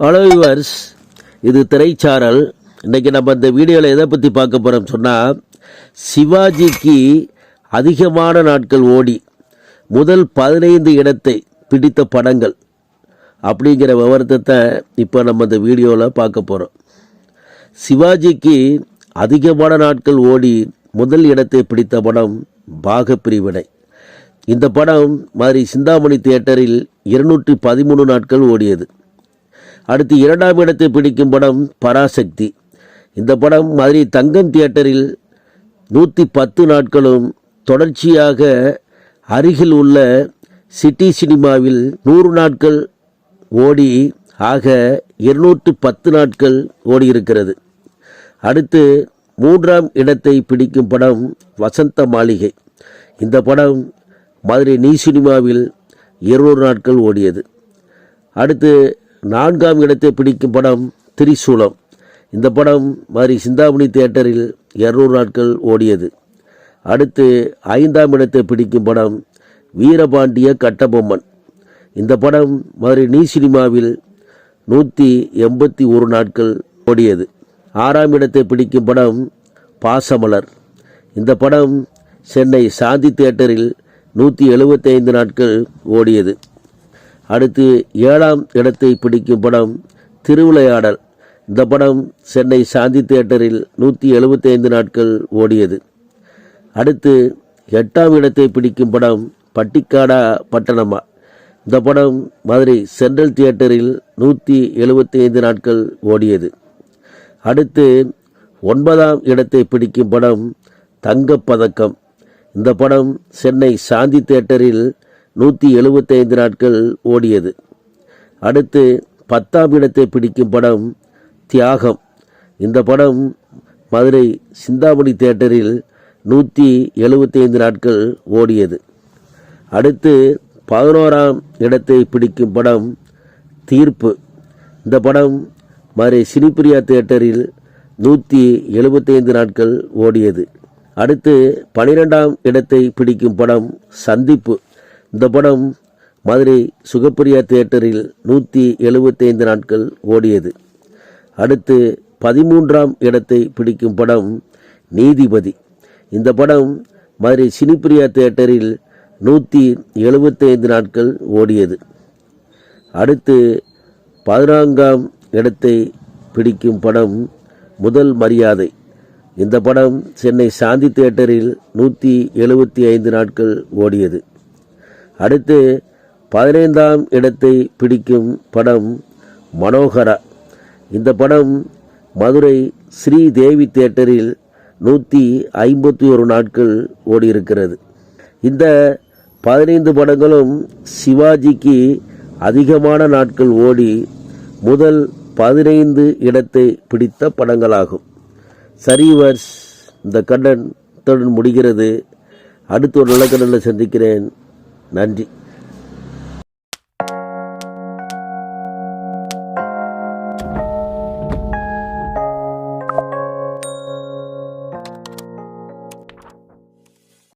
Hello viewers இது திரைச்சாரல். இன்றைக்கி நம்ம இந்த வீடியோவில் எதை பற்றி பார்க்க போகிறோம் சொன்னால் சிவாஜிக்கு அதிகமான நாட்கள் ஓடி முதல் பதினைந்து இடத்தை பிடித்த படங்கள் அப்படிங்கிற விவரத்தை இப்போ நம்ம இந்த வீடியோவில் பார்க்க போகிறோம் சிவாஜிக்கு அதிகமான நாட்கள் ஓடி முதல் இடத்தை பிடித்த படம் பாகப்பிரிவினை இந்த படம் மாதிரி சிந்தாமணி தியேட்டரில் இருநூற்றி பதிமூணு நாட்கள் ஓடியது. அடுத்து இரண்டாம் இடத்தை பிடிக்கும் படம் பராசக்தி. இந்த படம் மாதிரி தங்கம் தியேட்டரில் நூற்றி பத்து நாட்களும் தொடர்ச்சியாக அருகில் உள்ள சிட்டி சினிமாவில் நூறு நாட்கள் ஓடி ஆக இருநூற்று பத்து நாட்கள் ஓடியிருக்கிறது. அடுத்து மூன்றாம் இடத்தை பிடிக்கும் படம் வசந்த மாளிகை. இந்த படம் மதுரை நீ சினிமாவில் இருநூறு நாட்கள் ஓடியது. அடுத்து நான்காம் இடத்தை பிடிக்கும் படம் திரிசூலம். இந்த படம் மாதிரி சிந்தாமணி தியேட்டரில் இருநூறு நாட்கள் ஓடியது. அடுத்து ஐந்தாம் இடத்தை பிடிக்கும் படம் வீரபாண்டிய கட்டபொம்மன். இந்த படம் மாதிரி நீ சினிமாவில் நூற்றி எண்பத்தி ஒரு நாட்கள் ஓடியது. ஆறாம் இடத்தை பிடிக்கும் படம் பாசமலர். இந்த படம் சென்னை சாந்தி தியேட்டரில் நூற்றி எழுபத்தைந்து நாட்கள் ஓடியது. அடுத்து ஏழாம் இடத்தை பிடிக்கும் படம் திருவிளையாடல். இந்த படம் சென்னை சாந்தி தியேட்டரில் நூற்றி எழுபத்தைந்து நாட்கள் ஓடியது. அடுத்து எட்டாம் இடத்தை பிடிக்கும் படம் பட்டிக்காடா பட்டணமா. இந்த படம் மதுரை சென்ட்ரல் தியேட்டரில் நூற்றி எழுபத்தைந்து நாட்கள் ஓடியது. அடுத்து ஒன்பதாம் இடத்தை பிடிக்கும் படம் தங்கப்பதக்கம். இந்த படம் சென்னை சாந்தி தியேட்டரில் நூற்றி எழுபத்தைந்து நாட்கள் ஓடியது. அடுத்து பத்தாம் இடத்தை பிடிக்கும் படம் தியாகம். இந்த படம் மதுரை சிந்தாமணி தேட்டரில் நூற்றி எழுபத்தைந்து நாட்கள் ஓடியது. அடுத்து பதினோராம் இடத்தை பிடிக்கும் படம் தீர்ப்பு. இந்த படம் மதுரை சினிப்பிரியா தேட்டரில் நூற்றி எழுபத்தைந்து நாட்கள் ஓடியது. அடுத்து பனிரெண்டாம் இடத்தை பிடிக்கும் படம் சந்திப்பு. இந்த படம் மதுரை சுகப்பிரியா தியேட்டரில் நூற்றி எழுபத்தைந்து நாட்கள் ஓடியது. அடுத்து பதிமூன்றாம் இடத்தை பிடிக்கும் படம் நீதிபதி. இந்த படம் மதுரை சினிப்பிரியா தியேட்டரில் நூற்றி எழுபத்தைந்து நாட்கள் ஓடியது. அடுத்து பதினான்காம் இடத்தை பிடிக்கும் படம் முதல் மரியாதை. இந்த படம் சென்னை சாந்தி தியேட்டரில் நூற்றி எழுபத்தி ஐந்து நாட்கள் ஓடியது. அடுத்து பதினைந்தாம் இடத்தை பிடிக்கும் படம் மனோகரா. இந்த படம் மதுரை ஸ்ரீ தேவி தியேட்டரில் நூற்றி ஐம்பத்தி ஒரு நாட்கள் ஓடியிருக்கிறது. இந்த பதினைந்து படங்களும் சிவாஜிக்கு அதிகமான நாட்கள் ஓடி முதல் பதினைந்து இடத்தை பிடித்த படங்களாகும். சரிவர்ஸ் இந்த கண்டன் முடிகிறது. அடுத்த ஒரு நல்ல கடனில் சந்திக்கிறேன். நன்றி